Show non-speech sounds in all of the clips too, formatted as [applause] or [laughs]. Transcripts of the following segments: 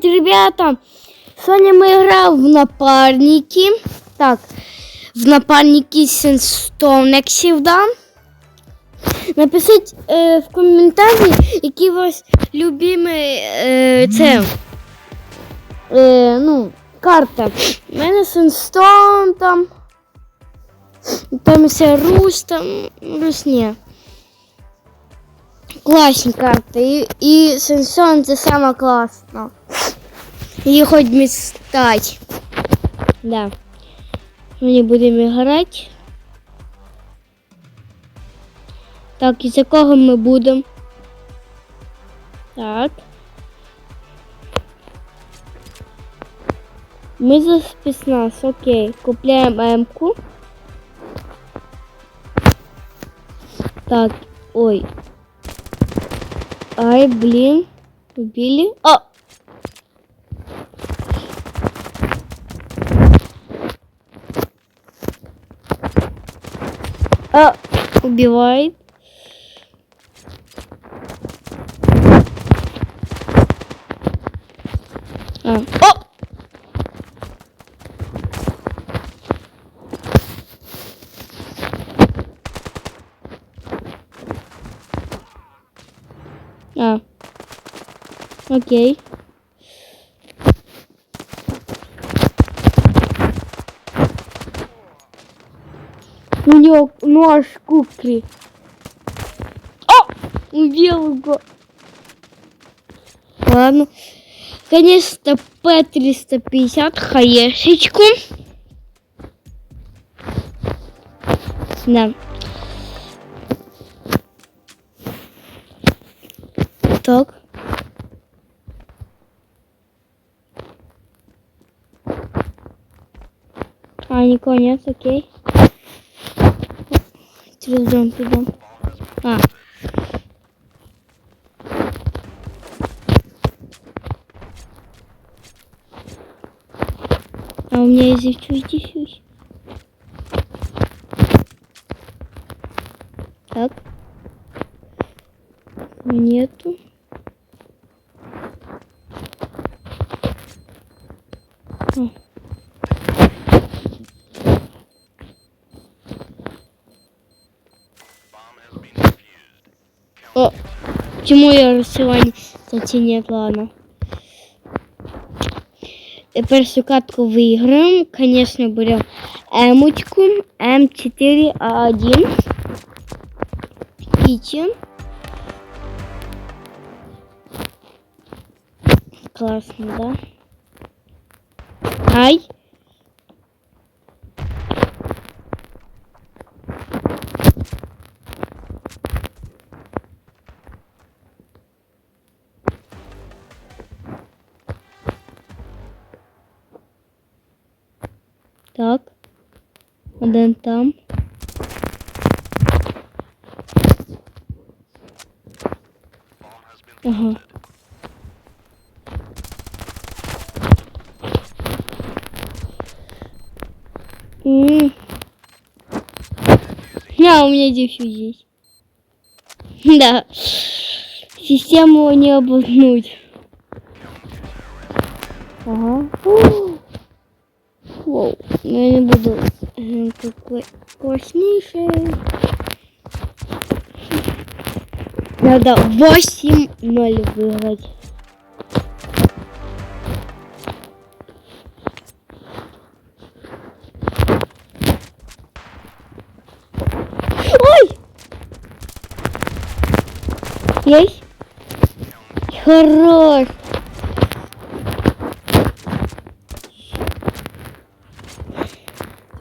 привет, ребята! Сегодня мы играем в напарники. Так, в напарники Сенстоун, як завжди. Напишіть е, в коментарі, які у вас любимі е, це, е, ну, карта. У мене Сенстоун там. Там все Рус, там Рус ні. Класні карти. І, і Сенсон це саме класно. Її хоч містать. Да. Ми будемо грати. Так, і за кого ми будемо? Так. Ми за спецназ, окей. Купляємо М-ку. Так, ой. Ай, блин. Убили. О! А, убивает. А. О! А. Окей. У него нож кукли. О! Убил его. Ладно. Конечно, П-350 хаешечку. Да. Так. Никого нет, окей. Через идем. А. А у меня есть здесь. Так. Нету. А. О, чему я розсилання? Кстати, нет, ладно. Тепер цю катку виграємо. Конечно, беремо емочку М4А1. Кичен. Классно, да? Ай. Один там. Ага. М. А, у меня дефью есть. [laughs] Да. Систему не обогнуть. Ага. Воу, я не буду какой класснейший. Надо 8-0 выиграть. Ой! Есть? Хорош!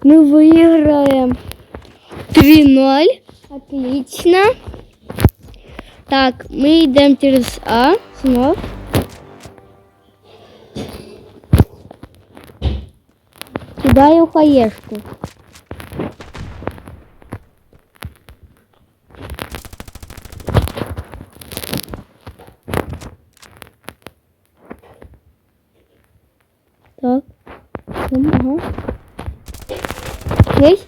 Мы выиграем 3-0. Отлично. Так, мы идем через А снова. Кидаю хаешку. Так. Ага. Есть?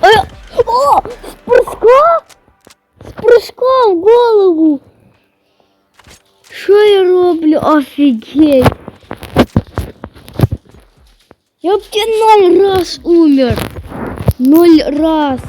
Ой, о, с прыжка? С прыжка в голову. роблю? Офігеть. Я б ноль раз умер. Ноль раз.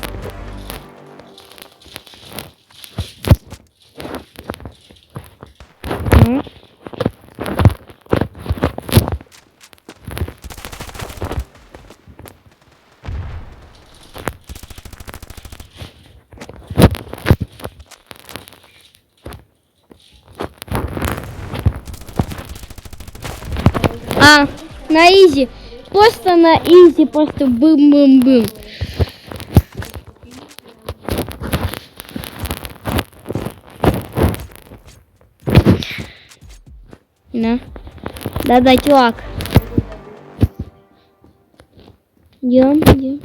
А, на изи. Просто на изи, просто бым-бым-бым. На. Да-да, чувак. Идем, идем.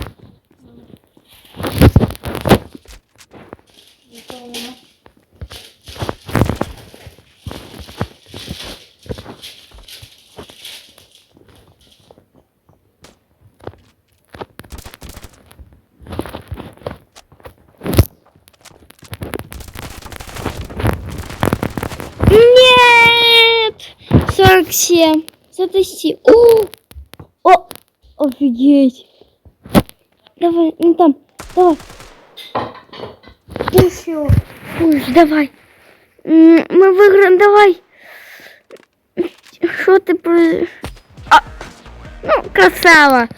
Нет! 47. Затащи. О! О! Офигеть. Давай, ну там, давай. Все. Ой, давай. Мы выиграем, давай. Что ты про... А! Ну, красава.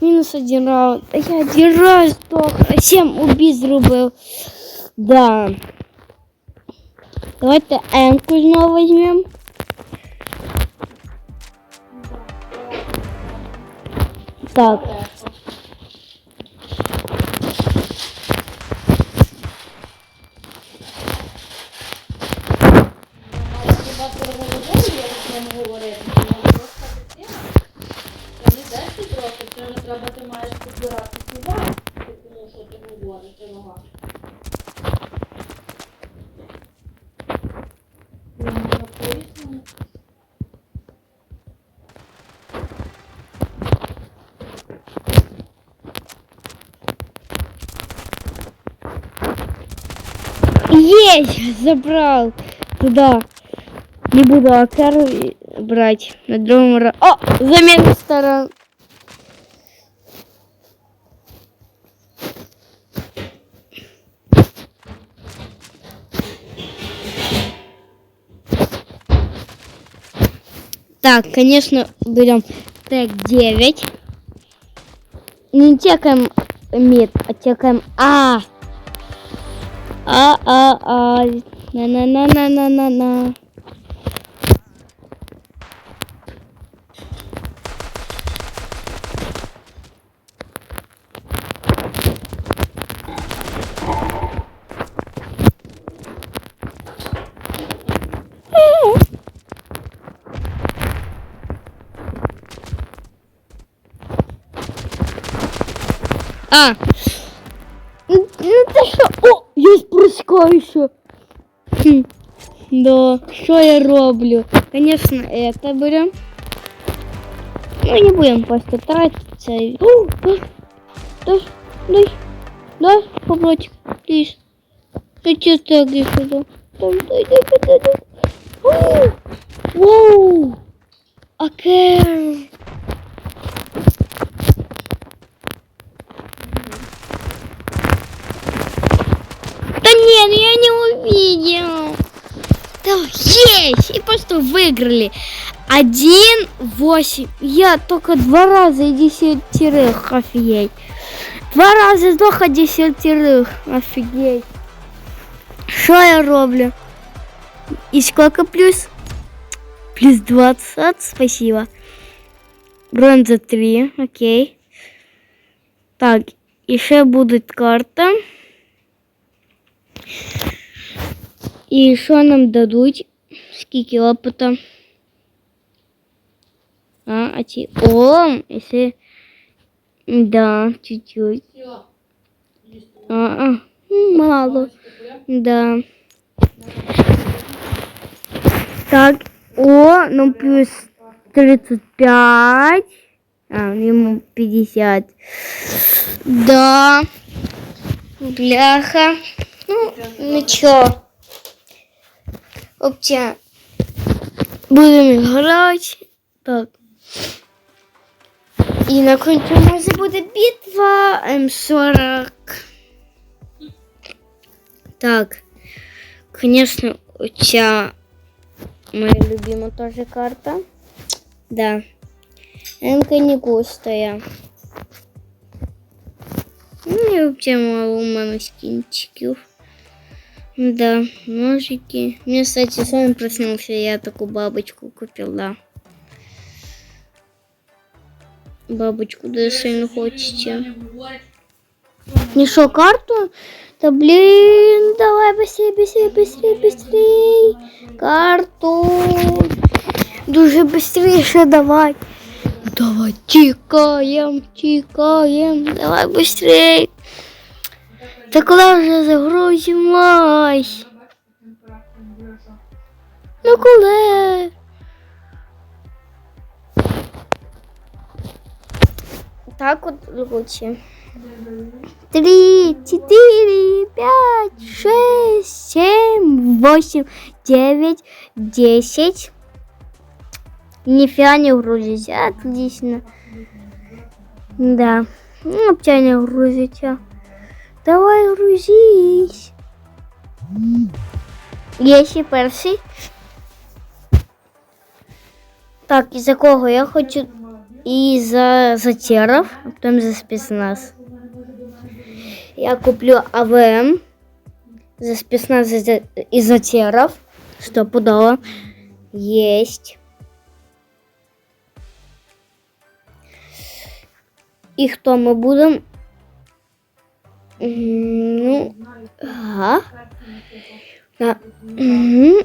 Минус один раунд. А Я один сдох. а Семь убийств зробив. Да. Давайте Энку знову возьмем. Вже треба ти маєш підбирати Есть! Забрал. Туда. Не буду акар брать. На другом ра... О! Замена сторон. Так, конечно, берем тег 9. Не текаем мид, а текаем А. А, а, а. На, на, на, на, на, на, на. А. Ну ну це що? О, я спускаю ще. Хм. Да, що я роблю? Конечно, это берем. Ну, не будем просто тратиться. О, дай, дай, дай, дай, плиз. Ты чисто где сюда? Дай, дай, дай, дай, дай, Воу! Окей. Да нет, ну я не увидел. Да, есть! И просто выиграли. Один, восемь. Я только два раза и десятерых. Офигеть. Два раза сдох, а десятерых. Офигеть. Что я роблю? И сколько плюс? Плюс 20. Спасибо. Бронза 3. Окей. Так, еще будет карта. І що нам дадуть? Скільки опыта? А, а ті... О, если... Да, чуть-чуть. Все. А, а, м, мало. Да. Так, о, ну плюс 35. А, ему 50. Да. Бляха. Ну, ничего. Оптя. Будемо грати. Так. І на кінці може буде битва М40. Так. Конечно, ця моя любима тоже карта. Да. МК не густая. Ну і взагалі мало у мене скінчиків. Да, ножики. Мне, кстати, сон проснулся, я такую бабочку купил, да. Бабочку, да, сильно хочете. Не шо, карту? Да блин, давай быстрее, быстрее, быстрее, быстрее. Карту. Дуже быстрее давай. Давай, тикаем, тикаем. Давай быстрее. Та коли вже загрузимось? Ну коли? Так от лучше. Три, четыре, пять, шесть, семь, восемь, девять, десять. Нифига не грузится. Отлично. Да. Ну, опять не грузится. Давай грузись. Є ще перший. Так, і за кого я хочу і за затеров, а потім за спецназ. Я куплю АВМ за спецназ і за- і затеров. Стопудово. Есть. І хто ми будемо? М, Ну, ага. Да. Мгм.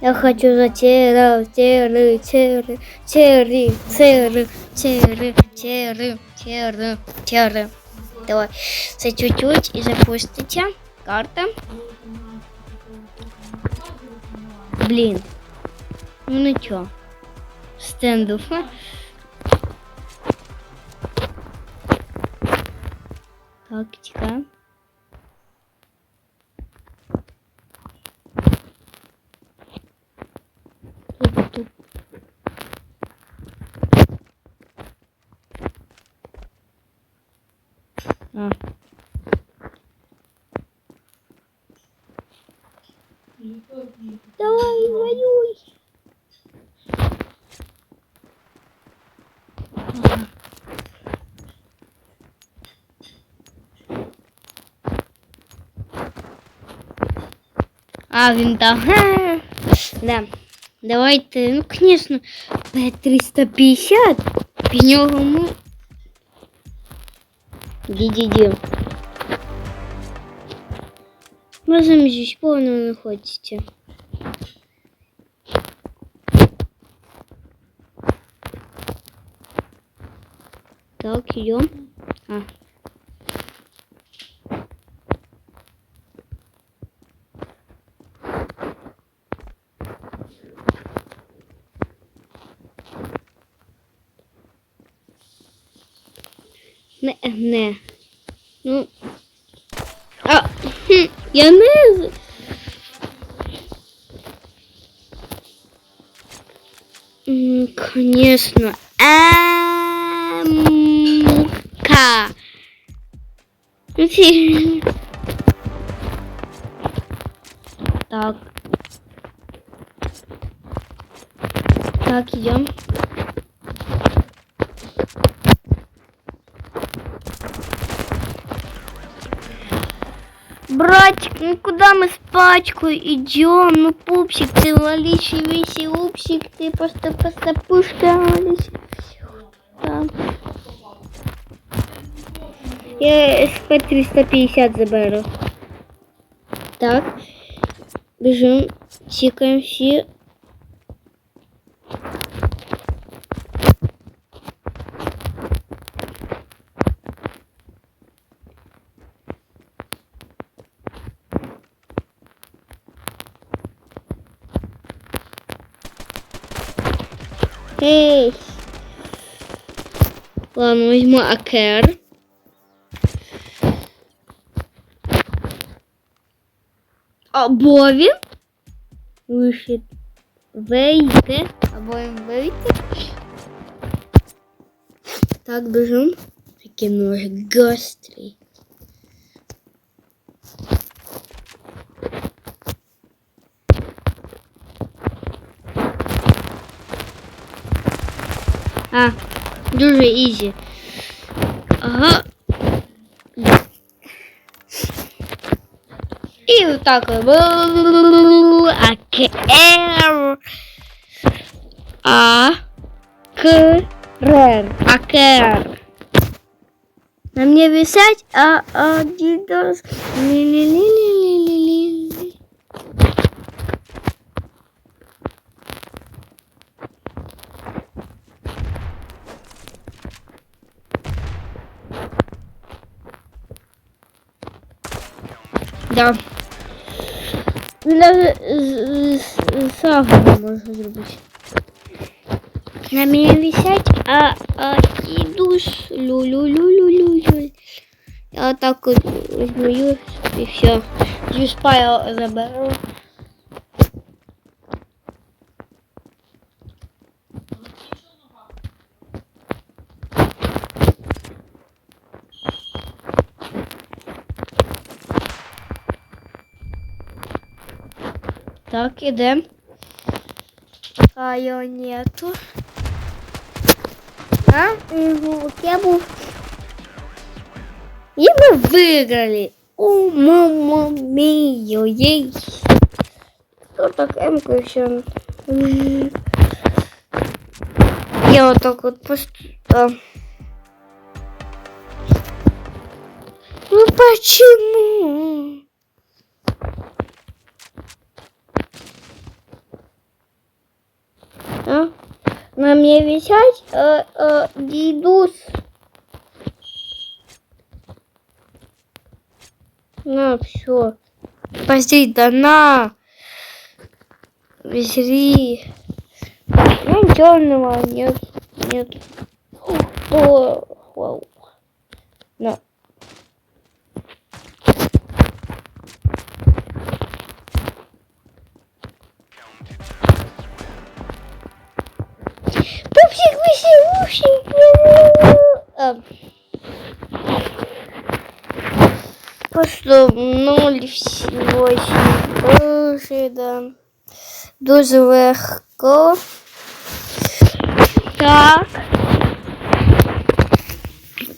Я хочу за тера, теры, теры, теры, теры, теры, теры, теры, теры. Давай. Це чуть-чуть і запустите. Карта. Блін. Ну нічого. Стендов. Hak çıkan. Top top. Ah. А, він там. Ха. Да. Давайте, ну, конечно, П-350. В нього ми... Ді-ді-ді. Можем здесь повно находите. Так, идем. А. Не, не. Ну. А, хм, я не. Конечно. М-ка. Фи- Так. Так, идем. Братик, ну куда мы с пачкой идем? Ну, пупсик, ты валищий весь упсик, ты просто просто пушка валищий. Да. Я СП-350 заберу. Так. Бежим, тикаем все. Эй! Ладно, возьму АКР. А Бові? Вишит. вийти. Або вийти. Так, біжим. Такий ножик гострий. А, дуже ізі. Ага. І отак. Акер. А. Крер. Акер. На мне висять, а Адидас. Ли-ли-ли-ли-ли-ли-ли. Да. Навіть з- з- з сагу можу зробити. На мене висять, а, а ідусь лю-лю-лю-лю-лю. Я так от візьму і все. Юспаю заберу. Так, ідем. А його нету. А, угу, я був. И мы выиграли. О, мама мия, ей. Кто так М-ку еще? Я вот так вот просто... Ну почему? А? На мне висять э, э, дидус. На, все. Спасти, да на. Везри. Ну, черного нет. Нет. О, вау. На. Пупсик веселушенький. А. Просто ноль восемь. Боже, да. Дуже легко. Так.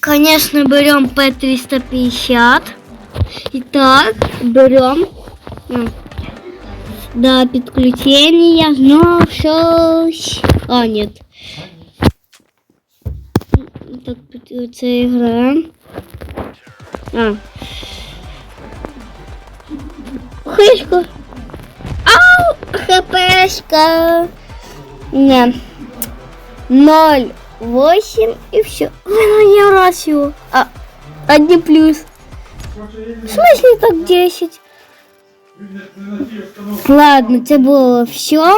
Конечно, берем P350. Итак, берем. М. Да, подключение. Ну, щось. А, нет. Це гра. А. Хишку. Ау, хпшка. Не. Ноль, восемь и все. Ну, я рацию. А, один плюс. В смысле так 10? Ладно, це було все.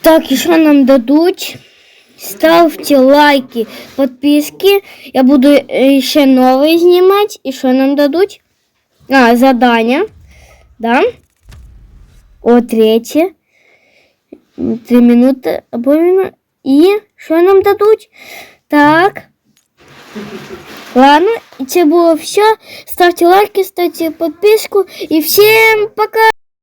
Так, і що нам дадуть? Ставьте лайки, подписки. Я буду э, ще новые снимать. И что нам дадут? А, задание. Да. О, третье. Три минуты. И что нам дадут? Так. Ладно, це було все. Ставьте лайки, ставьте подписку. И всем пока!